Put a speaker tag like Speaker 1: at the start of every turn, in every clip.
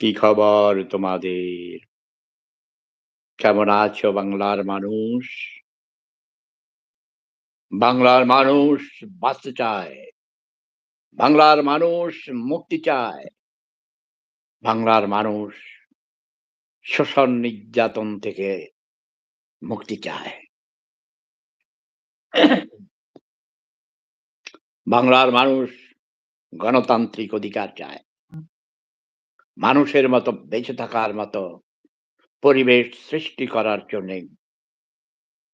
Speaker 1: কি খবর তোমাদের? কেমন আছো বাংলার মানুষ? বাংলার মানুষ বাঁচতে চায়। বাংলার মানুষ মুক্তি চায়। বাংলার মানুষ শোষণ নির্যাতন থেকে মুক্তি চায়। বাংলার মানুষ গণতান্ত্রিক অধিকার চায়। মানুষের মতো বেঁচে থাকার মতো পরিবেশ সৃষ্টি করার জন্যে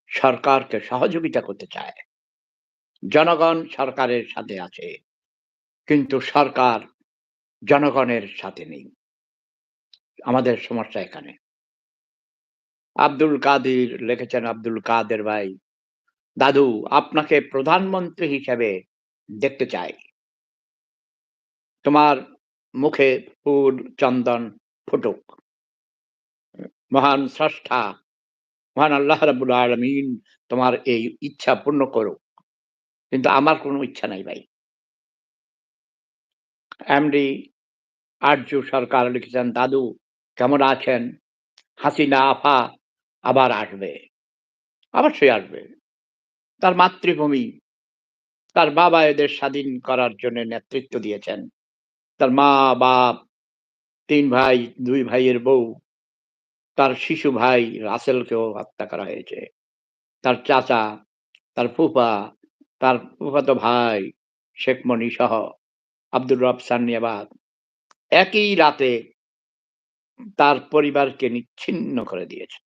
Speaker 1: সরকারকে সহযোগিতা করতে চায়। জনগণ সরকারের সাথে আছে। কিন্তু সরকার জনগণের সাথে নেই। আমাদের সমস্যা এখানে। আব্দুল কাদির লিখেছেন আব্দুল কাদের ভাই, দাদু আপনাকে প্রধানমন্ত্রী হিসেবে দেখতে চাই। তোমার মুখে ফুল চন্দন ফুটুক। মহান স্রষ্টা, মহান আল্লাহ রাব্বুল আলামিন তোমার এই ইচ্ছা পূর্ণ করুক। কিন্তু আমার কোনো ইচ্ছা নাই ভাই। এমডি আরজু সরকার লিখেছেন, দাদু কেমন আছেন? হাসিনা আফা আবার আসবে। অবশ্যই আসবে। তার মাতৃভূমি, তার বাবা এদের স্বাধীন করার জন্য নেতৃত্ব দিয়েছেন। তার মা, বাপ, তিন ভাই, দুই ভাইয়ের বউ, তার শিশু ভাই রাসেলকেও হত্যা করা হয়েছে। তার চাচা, তার ফুফা, তার ফুফাতো ভাই শেখ মনি সহ আব্দুর রব সান্নিয়াবাদ একই রাতে তার পরিবারকে নিচ্ছিন্ন করে দিয়েছে।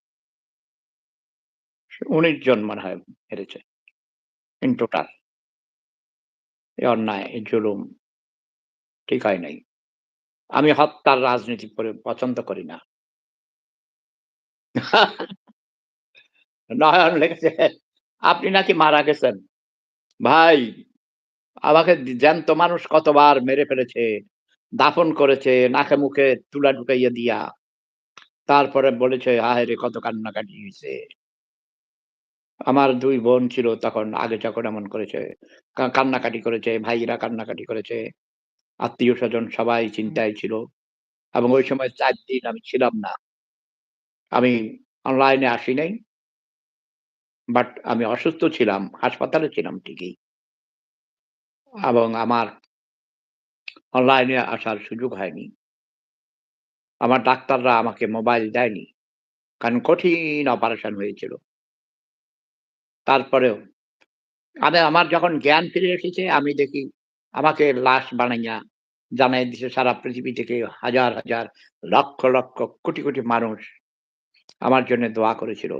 Speaker 1: ১৯ জন মনে হয় হেরেছে ইন টোটাল। এ অন্যায়, জুলুম ঠিক হয় নাই। আমি হত্যার রাজনীতি করে পছন্দ করি না। নয়ন লিখেছে, আপনি নাকি মারা গেছেন। ভাই, আমাকে জ্যান্ত মানুষ কতবার মেরে ফেলেছে, দাফন করেছে, নাকে মুখে তুলা ঢুকাইয়া দিয়া। তারপরে বলেছে, হায় রে কত কান্নাকাটি হয়েছে আমার দুই বোন ছিল তখন আগে যখন এমন করেছে। কান্নাকাটি করেছে, ভাইরা কান্নাকাটি করেছে। আত্মীয়স্বজন সবাই চিন্তায় ছিল। এবং ওই সময় চার দিন আমি ছিলাম না। আমি অনলাইনে আসি নাই। বাট আমি অসুস্থ ছিলাম। হাসপাতালে ছিলাম ঠিকই। এবং আমার অনলাইনে আসার সুযোগ হয়নি। আমার ডাক্তাররা আমাকে মোবাইল দেয়নি। কারণ কঠিন অপারেশন হয়েছিল। তারপরেও আমি আমার যখন জ্ঞান ফিরে এসেছে আমি দেখি আমাকে লাশ বানাইয়া জানাই দিছে সারা পৃথিবী থেকে হাজার, হাজার লক্ষ, লক্ষ কোটি, কোটি মানুষ আমার জন্য দোয়া করেছিল।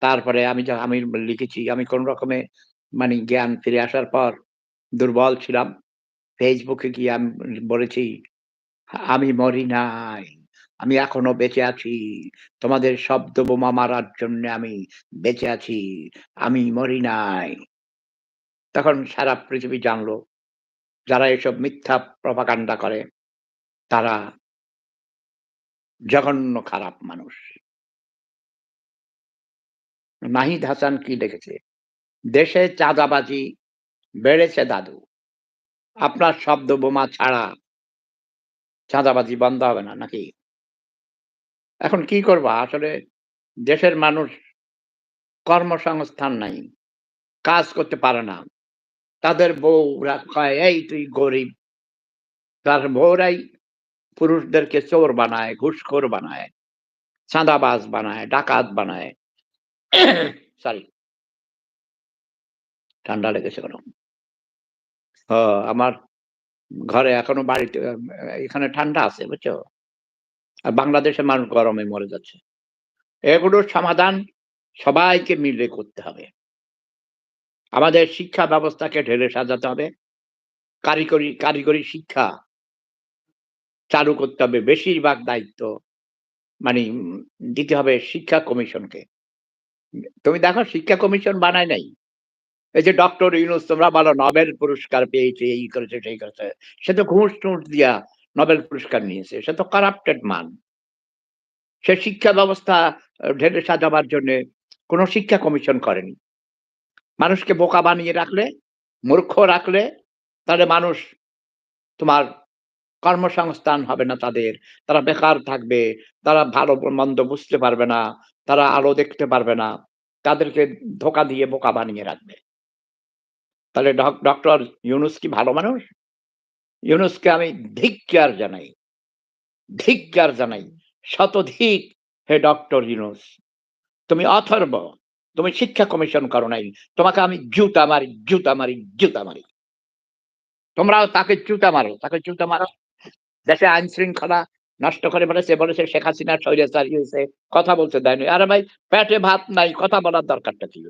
Speaker 1: তারপরে আমি আমি লিখেছি আমি কোন রকমে মানে জ্ঞান ফিরে আসার পর দুর্বল ছিলাম। ফেসবুকে গিয়ে আমি বলেছি, "আমি মরি নাই। আমি এখনও বেঁচে আছি। তোমাদের শব্দ বোমা মারার জন্য আমি বেঁচে আছি। আমি মরি নাই।" তখন সারা পৃথিবী জানলো, যারা এসব মিথ্যা প্রপাগান্ডা করে, তারা জঘন্য খারাপ মানুষ। নাহিদ হাসান কি লিখেছে? দেশে চাঁদাবাজি বেড়েছে দাদু। আপনার শব্দ বোমা ছাড়া চাঁদাবাজি বন্ধ হবে না নাকি? এখন কি করবা? আসলে দেশের মানুষ কর্মসংস্থান নাই। কাজ করতে পারে না। তাদের বউরা কয়, "এই তুই গরিব।" তার বউরাই পুরুষদেরকে চোর বানায়, ঘুষখোর বানায়, চাঁদাবাজ বানায়, ডাকাত বানায়। সরি। ঠান্ডা লেগেছে কেন? আমার ঘরে এখনও বাড়িতে এখানে ঠান্ডা আছে বুঝছ? আর বাংলাদেশের মানুষ গরমে মরে যাচ্ছে। এগুলোর সমাধান সবাইকে মিলে করতে হবে। আমাদের শিক্ষা ব্যবস্থাকে ঢেলে সাজাতে হবে। কারিগরি কারিগরি শিক্ষা চালু করতে হবে। বেশিরভাগ দায়িত্ব মানে দিতে হবে শিক্ষা কমিশনকে। তুমি দেখো শিক্ষা কমিশন বানায় নাই। এই যে ডক্টর ইউনূস তোমরা বলো নোবেল পুরস্কার পেয়েছে, এই করেছে, সেই করেছে। সে তো ঘুষ-টুস দিয়া নোবেল পুরস্কার নিয়েছে। সে তো কারাপ্টেড মান। সে শিক্ষা ব্যবস্থা ঢেলে সাজাবার জন্যে কোনো শিক্ষা কমিশন করেনি। মানুষকে বোকা বানিয়ে রাখলে, মূর্খ রাখলে, তাহলে মানুষ তোমার কর্মসংস্থান হবে না তাদের। তারা বেকার থাকবে তারা ভালো মন্দ বুঝতে পারবে না তারা আলো দেখতে পারবে না। তাদেরকে ধোকা দিয়ে বোকা বানিয়ে রাখবে। তাহলে ডক্টর ইউনুস কি ভালো মানুষ? ইউনুসকে আমি ধিক্কার জানাই ধিক্কার জানাই। শতধিক হে ডক্টর ইউনুস তুমি অথর্ব। তুমি শিক্ষা কমিশন করো নাই। তোমাকে আমি জুতা মারি জুতা মারি জুতা মারি। তোমরাও তাকে জুতা মারো, তাকে জুতা মারো। দেশে আইন শৃঙ্খলা নষ্ট করে বলেছে বলেছে শেখ হাসিনা, স্বৈরাচার হয়েছে। কথা বলতে দেয়নি আরে ভাই, পেটে ভাত নাই, কথা বলার দরকারটা কি?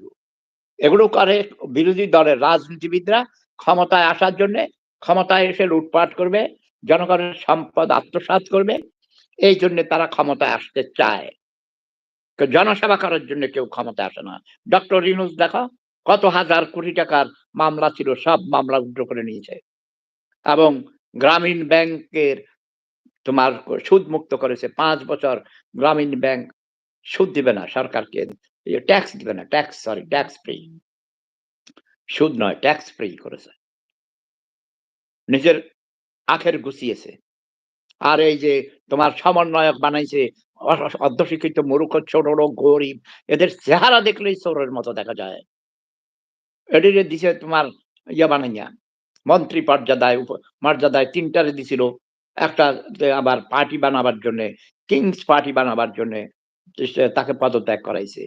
Speaker 1: এগুলো করে বিরোধী দলের রাজনীতিবিদরা ক্ষমতায় আসার জন্য ক্ষমতায় এসে লুটপাট করবে, জনগণের সম্পদ আত্মসাত করবে। এই জন্য তারা ক্ষমতায় আসতে চায়। জনসেবা করার জন্য কেউ ক্ষমতা আসে না। ডক্টর রিনুস দেখো, কত হাজার কোটি টাকার মামলা ছিল, সব মামলা উদ্র করে নিয়েছে। এবং গ্রামীণ ব্যাংকের তোমার সুদ মুক্ত করেছে, পাঁচ বছর গ্রামীণ ব্যাংক সুদ দিবে না, সরকারকে ট্যাক্স দিবে না ট্যাক্স সরি ট্যাক্স ফ্রি সুদ নয় ট্যাক্স ফ্রি করেছে। নিজের আখের গুছিয়েছে। আর এই যে তোমার সমন্বয়ক বানাইছে অর্ধশিক্ষিত মূর্খ ছোট গরিব। এদের চেহারা দেখলেই চোরের মতো দেখা যায়। এটিরে দিছে তোমার ইয়া বানাইয়া। মন্ত্রী পর্যাদায় মর্যাদায় তিনটারে দিছিল। একটা আবার পার্টি বানাবার জন্য, কিংস পার্টি বানাবার জন্য তাকে পদত্যাগ করাইছে।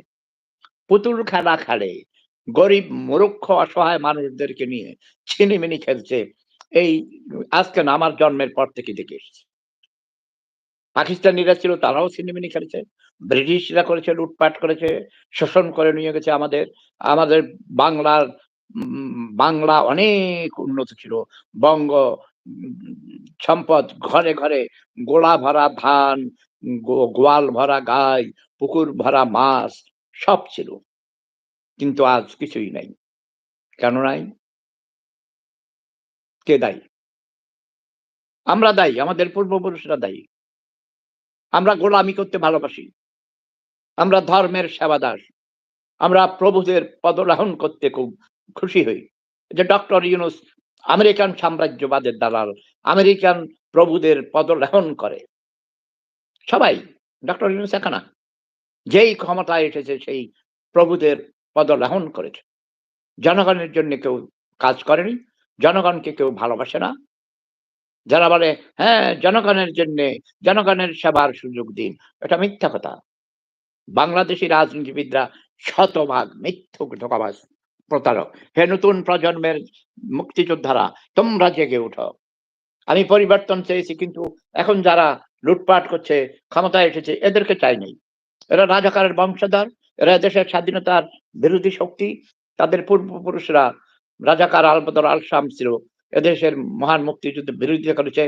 Speaker 1: পুতুল খেলা খেলে। গরিব, মূর্খ, অসহায় মানুষদেরকে নিয়ে ছিনিমিনি খেলছে। এই আজকে আমার জন্মের পর থেকে দেখে এসেছি। পাকিস্তানিরা ছিল, তারাও ছিনিমিনি খেলেছে। ব্রিটিশরা করেছে, লুটপাট করেছে, শোষণ করে নিয়ে গেছে আমাদের। আমাদের বাংলার বাংলা অনেক উন্নত ছিল। বঙ্গ, সম্পদ, ঘরে ঘরে গোলা ভরা ধান গোয়াল ভরা গাই, পুকুর ভরা মাছ, সব ছিল। কিন্তু আজ কিছুই নাই। কেন নাই? কে দায়ী? আমরা দায়ী, আমাদের পূর্বপুরুষরা দায়ী। আমরা গোলামি করতে ভালোবাসি। আমরা ধর্মের সেবাদাস আমরা প্রভুদের পদলাহন করতে খুব খুশি হই। যে ডক্টর ইউনুস আমেরিকান সাম্রাজ্যবাদের দালাল, আমেরিকান প্রভুদের পদলাহন করে। সবাই, ডক্টর ইউনুস একানা যেই ক্ষমতায় এসেছে, সেই প্রভুদের পদলাহন করেছে। জনগণের জন্য কেউ কাজ করেনি, জনগণকে কেউ ভালোবাসে না। যারা বলে হ্যাঁ জনগণের জন্য, জনগণের সেবার সুযোগ দিন। এটা মিথ্যা কথা। বাংলাদেশি রাজনীতিবিদরা শতভাগ মিথ্যুক ঢোকাবাজ প্রতারক। হে নতুন প্রজন্মের মুক্তিযোদ্ধারা, তোমরা জেগে উঠো। আমি পরিবর্তন চেয়েছি, কিন্তু এখন যারা লুটপাট করছে, ক্ষমতায় এসেছে, এদেরকে চাই নেই। এরা রাজাকারের বংশধর, এরা দেশের স্বাধীনতার বিরোধী শক্তি। তাদের পূর্বপুরুষরা রাজাকার আলবদর আল শাম ছিল এদেশের মহান মুক্তিযুদ্ধ বিরোধিতা করেছে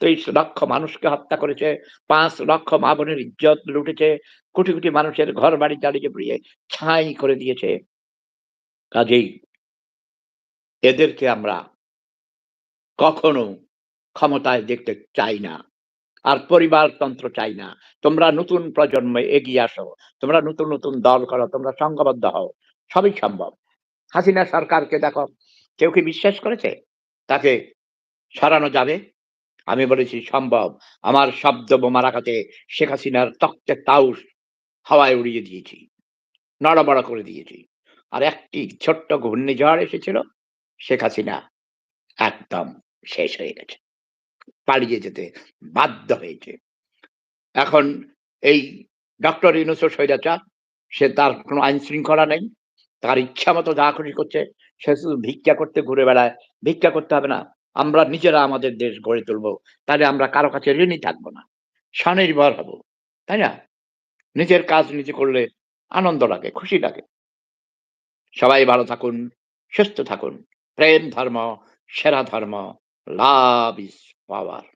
Speaker 1: তেইশ লক্ষ মানুষকে হত্যা করেছে, পাঁচ লক্ষ মা বোনের ইজ্জত লুটেছে, কোটি কোটি মানুষের ঘর বাড়ি জ্বালিয়ে পুড়িয়ে ছাই করে দিয়েছে। কাজেই এদেরকে আমরা কখনো ক্ষমতায় দেখতে চাই না, আর পরিবারতন্ত্র চাই না। তোমরা নতুন প্রজন্মে এগিয়ে আসো, তোমরা নতুন নতুন দল করো, তোমরা সংঘবদ্ধ হও, সবই সম্ভব। হাসিনা সরকারকে দেখো, কেউ কি বিশ্বাস করেছে? তাকে সরানো যাবে? আমি বলেছি, সম্ভব। আমার শব্দ বোমা রাখাতে শেখ হাসিনার তক্তে তাউস হাওয়ায় উড়িয়ে দিয়েছি, নড়াবড়া করে দিয়েছি। আর একটি ছোট্ট ঘূর্ণিঝড় এসেছিল, শেখ হাসিনা একদম শেষ হয়ে গেছে, পালিয়ে যেতে বাধ্য হয়েছে। এখন এই ডক্টর ইউনুস স্বৈরাচার, সে তার কোনো আইন শৃঙ্খলা নেই, তার ইচ্ছা মতো যা করছে সে শুধু ভিক্ষা করতে ঘুরে বেড়ায়, ভিক্ষা করতে হবে না। আমরা নিজেরা আমাদের দেশ গড়ে তুলবো, তাহলে আমরা কারও কাছে ঋণই থাকব না। স্বনির্ভর হব, তাই না? নিজের কাজ নিজে করলে আনন্দ লাগে, খুশি লাগে। সবাই ভালো থাকুন, সুস্থ থাকুন। প্রেম ধর্ম, সেরা ধর্ম লাভ ইজ পাওয়ার